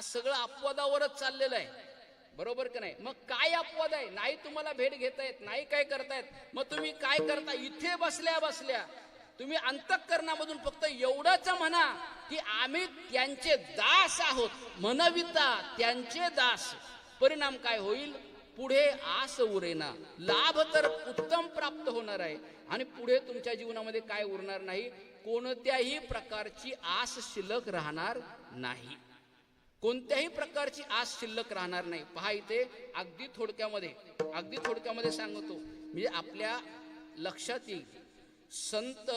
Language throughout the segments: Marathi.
आज सगळं अपवादावरच चाललेलं आहे. बरोबर का नाही? मग काय अपवाद आहे? नाही तुम्हाला भेट घेतायत नाही काय करतायत मग तुम्ही काय करता? इथे बसल्या बसल्या तुम्ही अंतःकरणामधून फक्त एवढंच म्हणा की आम्ही त्यांचे दास आहोत. म्हणविता त्यांचे दास. परिणाम काय होईल? पुढे आस उरेना लाभ तर उत्तम प्राप्त होणार आहे. आणि पुढे तुमच्या जीवनामध्ये काय उरणार नाही? कोणत्याही प्रकारची आस शिल्लक राहणार नाही. कोणत्याही प्रकारची आस शिल्लक राहणार नाही. पहा इथे अगदी थोडक्यामध्ये अगदी थोडक्यामध्ये सांगतो. म्हणजे आपल्या लक्षात येईल संत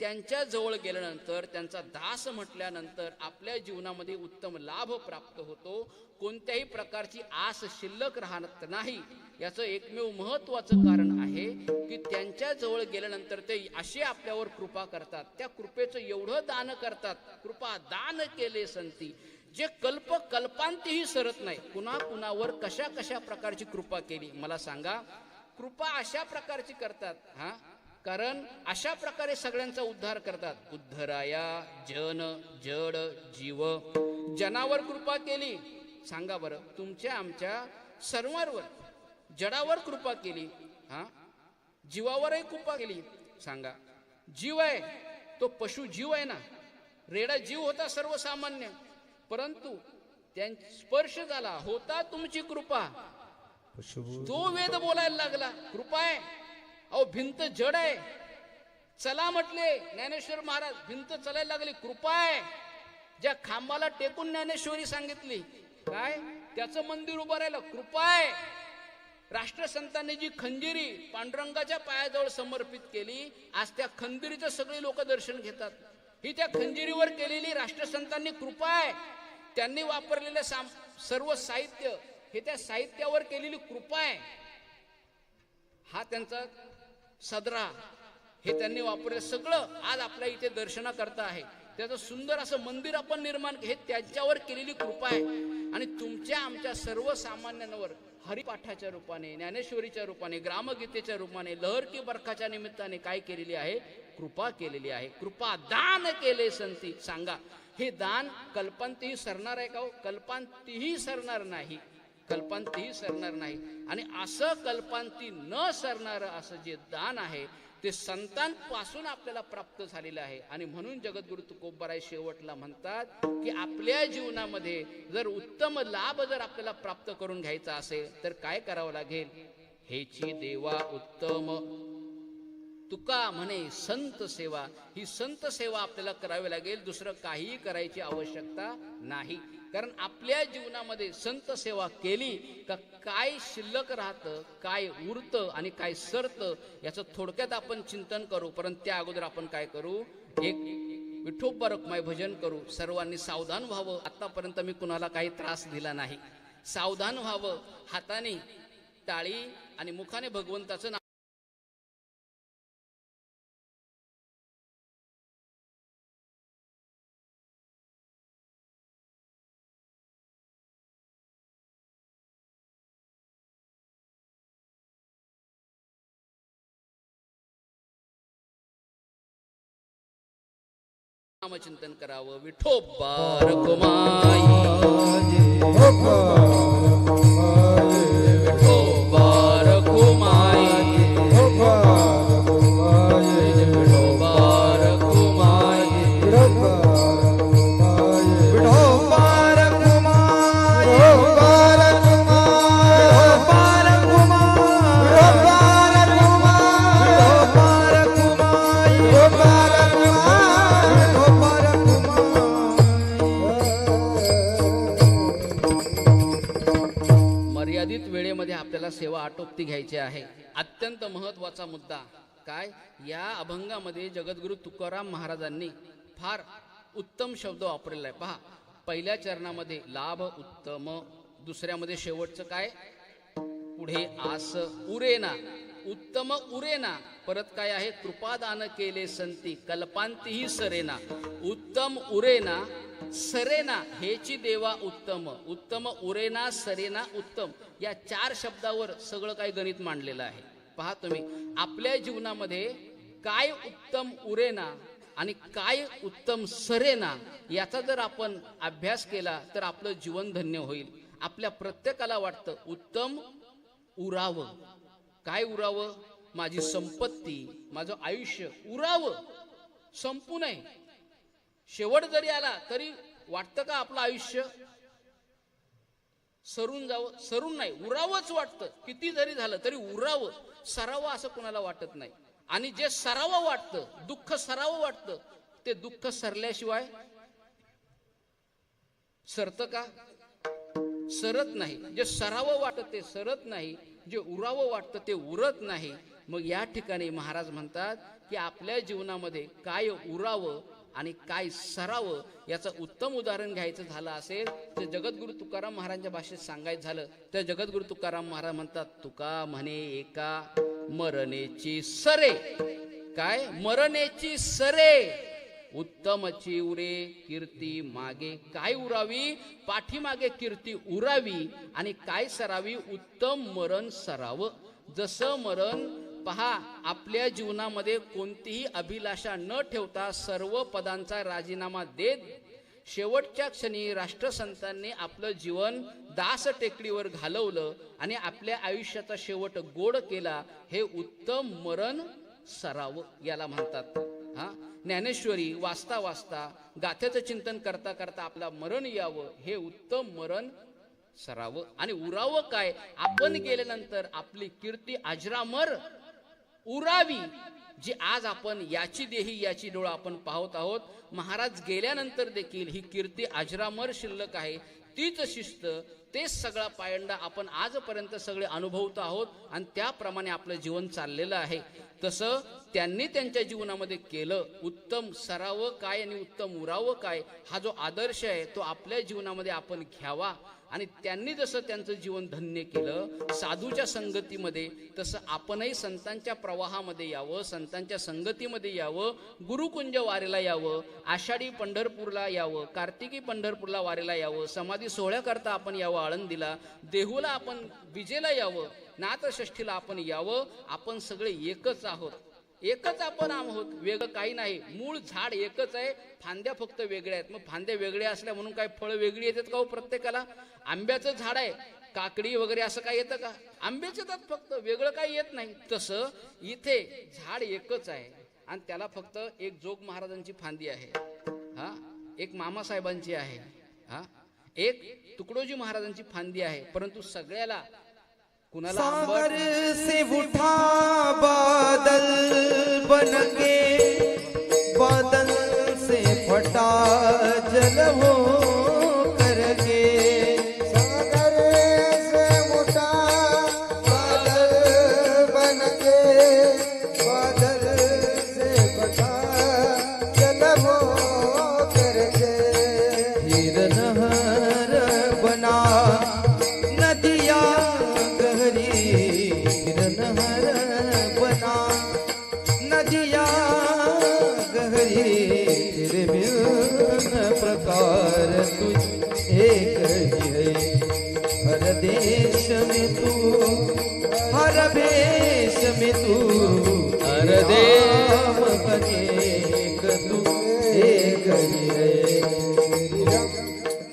त्यांच्या जवळ गेल्यानंतर त्यांचा दास म्हटल्यानंतर आपल्या जीवनामध्ये उत्तम लाभ प्राप्त होतो. कोणत्याही प्रकारची आस शिल्लक राहत नाही. याचं एकमेव महत्वाचं कारण आहे की त्यांच्या जवळ गेल्यानंतर ते असे आपल्यावर कृपा करतात. त्या कृपेचं एवढं दान करतात. कृपा दान केले संती. जे कल्प कल्पांतही सरत नाही कुणा कुणावर कशा कशा प्रकारची कृपा केली मला सांगा. कृपा अशा प्रकारची करतात हा? कारण अशा प्रकारे सगळ्यांचा उद्धार करतात. उद्धराया जन जड जीव. जनावर कृपा केली. सांगा बरं तुमच्या आमच्या सर्वांवर जडावर कृपा केली हा? जीवावरही कृपा केली सांगा. जीव आहे तो पशु जीव आहे ना? रेडा जीव होता सर्वसामान्य. परंतु त्यां स्पर्श झाला होता तुमची कृपा. तो वेद बोलायला लागला कृपा आहे. अहो भिंत जड आहे. चला म्हटले ज्ञानेश्वर महाराज भिंत चालायला लागली कृपा आहे. ज्या खांबाला टेकून ज्ञानेश्वरी सांगितली काय? त्याचं मंदिर उभं राहिलं कृपा आहे. राष्ट्रसंतांनी जी खंजिरी पांडुरंगाच्या पायाजवळ समर्पित केली आज त्या खंजिरीचं सगळे लोक दर्शन घेतात. ही त्या खंजिरीवर केलेली राष्ट्रसंतांनी कृपा आहे. त्यांनी वापरलेलं साम सर्व साहित्य हे त्या साहित्यावर केलेली कृपा आहे. हा त्यांचा सदरा हे त्यांनी वापरलं सगळं आज आपल्या इथे दर्शना करता आहे. त्याचं सुंदर असं मंदिर आपण निर्माण हे त्यांच्यावर केलेली कृपा आहे. आणि तुमच्या आमच्या सर्वसामान्यांवर हरिपाठाच्या रूपाने ज्ञानेश्वरीच्या रूपाने ग्रामगीतेच्या रूपाने लहर की बरखाच्या निमित्ताने काय केलेली आहे? कृपा केलेली आहे. कृपा दान केले संती. सांगा हे दान कल्पांतीही सरणार आहे का हो? कल्पांतीही सरणार नाही. कल्पांतीही सरणार नाही. आणि असं कल्पांती न सरणारं असं जे दान आहे ते संतांपासून आपल्याला प्राप्त झालेलं आहे. आणि म्हणून जगद्गुरु तुकोबराय शेवटला म्हणतात की आपल्या जीवनामध्ये जर उत्तम लाभ जर आपल्याला प्राप्त करून घ्यायचा असेल तर काय करावं लागेल? हेची देवा उत्तम. तुका म्हणे संत सेवा. ही संत सेवा आपल्याला करावी लागेल. दुसरं काहीही करायची आवश्यकता नाही. कारण आपल्या जीवनामध्ये संत सेवा केली का काय शिल्लक राहतं काय उरतं आणि काय सरतं याचं थोडक्यात आपण चिंतन करू. परंतु त्या अगोदर आपण काय करू? एक विठोबा रखमाय भजन करू. सर्वांनी सावधान व्हावं. आतापर्यंत मी कुणाला काही त्रास दिला नाही. सावधान व्हावं. हाताने टाळी आणि मुखाने भगवंताचं नाव नामचिंतन करावं. विठोबा रखमाई आटोपती घ्यायची आहे. अत्यंत महत्त्वाचा मुद्दा. काय? या अभंगामध्ये जगद्गुरु तुकाराम महाराजांनी फार उत्तम शब्द वापरलेला आहे. पहा पहिल्या चरणामध्ये लाभ उत्तम. दुसऱ्यामध्ये शेवटचं काय? पुढे आस उरेना. उत्तम उरेना. परत काय आहे? कृपादान केले संती कल्पांतीही सरेना. उत्तम उरेना सरेना हेची देवा उत्तम. उत्तम उरेना सरेना उत्तम. या चार शब्दावर सगळं काही गणित मांडलेलं आहे? पहा तुम्ही. आपल्या जीवनामध्ये काय उत्तम उरेना आणि काय उत्तम सरेना याचा जर आपण अभ्यास केला तर आपलं जीवन धन्य होईल. आपल्या प्रत्येकाला वाटतं उत्तम उरावं. काय उरावं? माझी संपत्ती माझं आयुष्य उरावं. संपू नये. शेवट जरी आला तरी वाटतं का आपलं आयुष्य सरून जावं? सरून नाही उरावंच वाटतं. किती जरी झालं तरी उरावं. सरावं असं कुणाला वाटत नाही. आणि जे सरावं वाटतं दुःख सरावं वाटतं ते दुःख सरल्याशिवाय सरतं का? सरत नाही. जे सरावं वाटतं ते सरत नाही. जे उरावं वाटतं ते उरत नाही. मग या ठिकाणी महाराज म्हणतात की आपल्या जीवनामध्ये काय उरावं आणि काय सरावं याचं उत्तम उदाहरण घ्यायचं झालं असेल तर जगद्गुरु तुकाराम महाराजांच्या भाषेत सांगायचं झालं तर जगद्गुरु तुकाराम महाराज म्हणतात तुका म्हणे एका मरणेची सरे. काय? मरणेची सरे. उत्तम चिवरे कीर्ती मागे काय उरावी? पाठीमागे कीर्ती उरावी आणि काय सरावी? उत्तम मरण सरावं. जसं मरण पहा आपल्या जीवनामध्ये कोणतीही अभिलाषा न ठेवता सर्व पदांचा राजीनामा देत शेवटच्या क्षणी राष्ट्रसंतांनी आपलं जीवन दास टेकडीवर घालवलं आणि आपल्या आयुष्याचा शेवट गोड केला हे उत्तम मरण सरावं याला म्हणतात. हा? ज्ञानेश्वरी वाचता वाचता गाथ्याचं चिंतन करता करता आपला मरण यावं हे उत्तम मरण सरावं. आणि उरावं काय? आपण गेल्यानंतर आपली कीर्ती अजरामर उरावी जी आज आपण याची देही याची डोळा आपण पाहत आहोत. महाराज गेल्यानंतर देखील ही कीर्ती अजरामर शिल्लक आहे. तीच शिस्त तेच सगळा पायंडा आपण आजपर्यंत सगळे अनुभवतो आहोत आणि त्याप्रमाणे आपलं जीवन चाललेलं आहे. तसं त्यांनी त्यांच्या जीवनामध्ये केलं. उत्तम सरावं काय आणि उत्तम उरावं काय हा जो आदर्श आहे तो आपल्या जीवनामध्ये आपण घ्यावा. आणि त्यांनी जसं त्यांचं जीवन धन्य केलं साधूच्या संगतीमध्ये तसं आपणही संतांच्या प्रवाहामध्ये यावं संतांच्या संगतीमध्ये यावं गुरुकुंज वारीला यावं आषाढी पंढरपूरला यावं कार्तिकी पंढरपूरला वारीला यावं समाधी सोहळ्याकरता आपण यावं आळंदीला देहूला आपण विजेला यावं नाथषष्ठीला आपण यावं आपण सगळे एकच आहोत. एकच आपण आहोत वेगळं काही नाही. मूळ झाड एकच आहे फांद्या फक्त वेगळ्या आहेत. मग फांद्या वेगळ्या असल्या म्हणून काय फळं वेगळी येतात का हो प्रत्येकाला? आंब्याचं झाड आहे काकडी वगैरे असं काय येतं का? आंब्याचे येतात फक्त वेगळं काही येत नाही. तसं इथे झाड एकच आहे आणि त्याला फक्त एक जोग महाराजांची फांदी आहे. हा एक मामासाहेबांची आहे. हा एक तुकडोजी महाराजांची फांदी आहे. परंतु सगळ्याला कुणाला सागर से उठा बादल बन के बादल से फटा जल हो।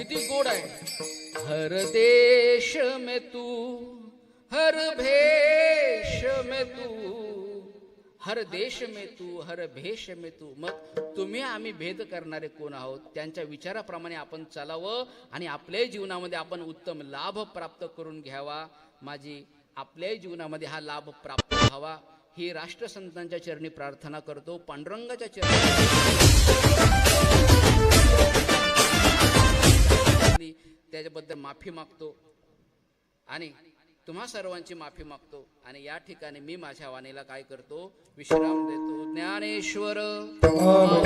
किती गोड आहे. हर देश में तू हर भेष में तू हर देश में तू हर भेष में तू. मग तुम्ही आम्ही भेद करणारे कोण आहोत? त्यांच्या विचाराप्रमाणे आपण चालावं आणि आपल्याही जीवनामध्ये आपण उत्तम लाभ प्राप्त करून घ्यावा. माझी आपल्याही जीवनामध्ये हा लाभ प्राप्त व्हावा. ही राष्ट्रसंतांच्या चरणी प्रार्थना करतो. पांडुरंगाच्या चरणी त्याच्याबद्दल माफी मागतो आणि तुम्हा सर्वांची माफी मागतो. आणि या ठिकाणी मी माझ्या वाणीला काय करतो? विश्राम देतो. ज्ञानेश्वर ढोल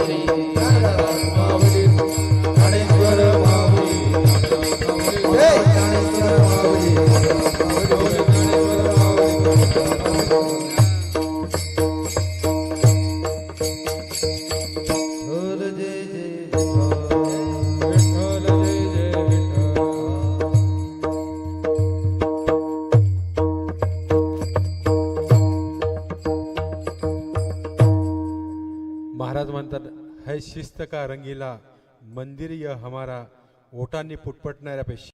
का रंगीला? मंदिर य हमारा ओटांनी पुटपटणाऱ्यापेक्षा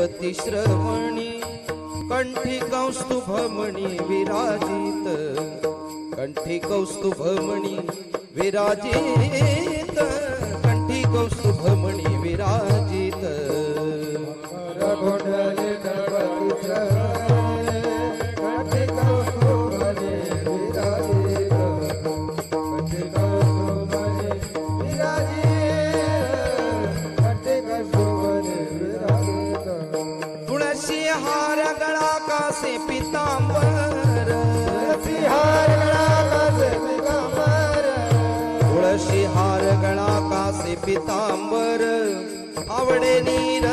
गणपती श्रवणी कंठी कौस्तुभमणी विराजित कंठी कौस्तुभमणी विराजित कंठी कौस्तुभमणी विराजित. पितांबर आवडे नीर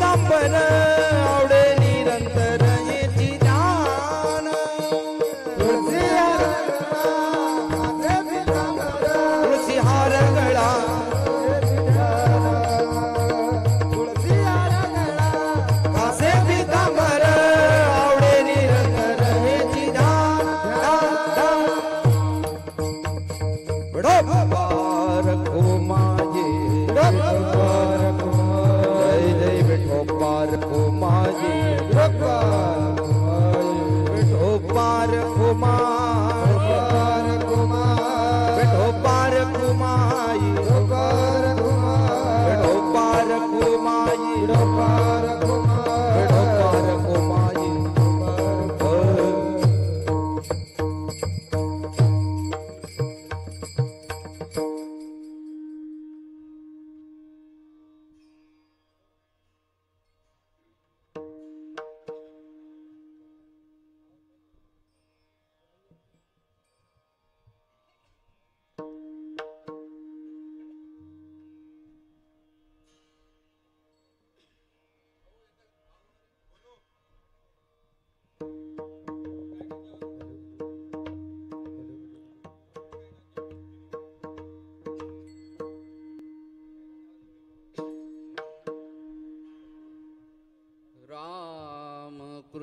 number.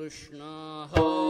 कृष्ण हरे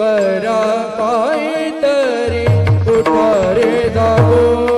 कर काही तरी उठारे जागोने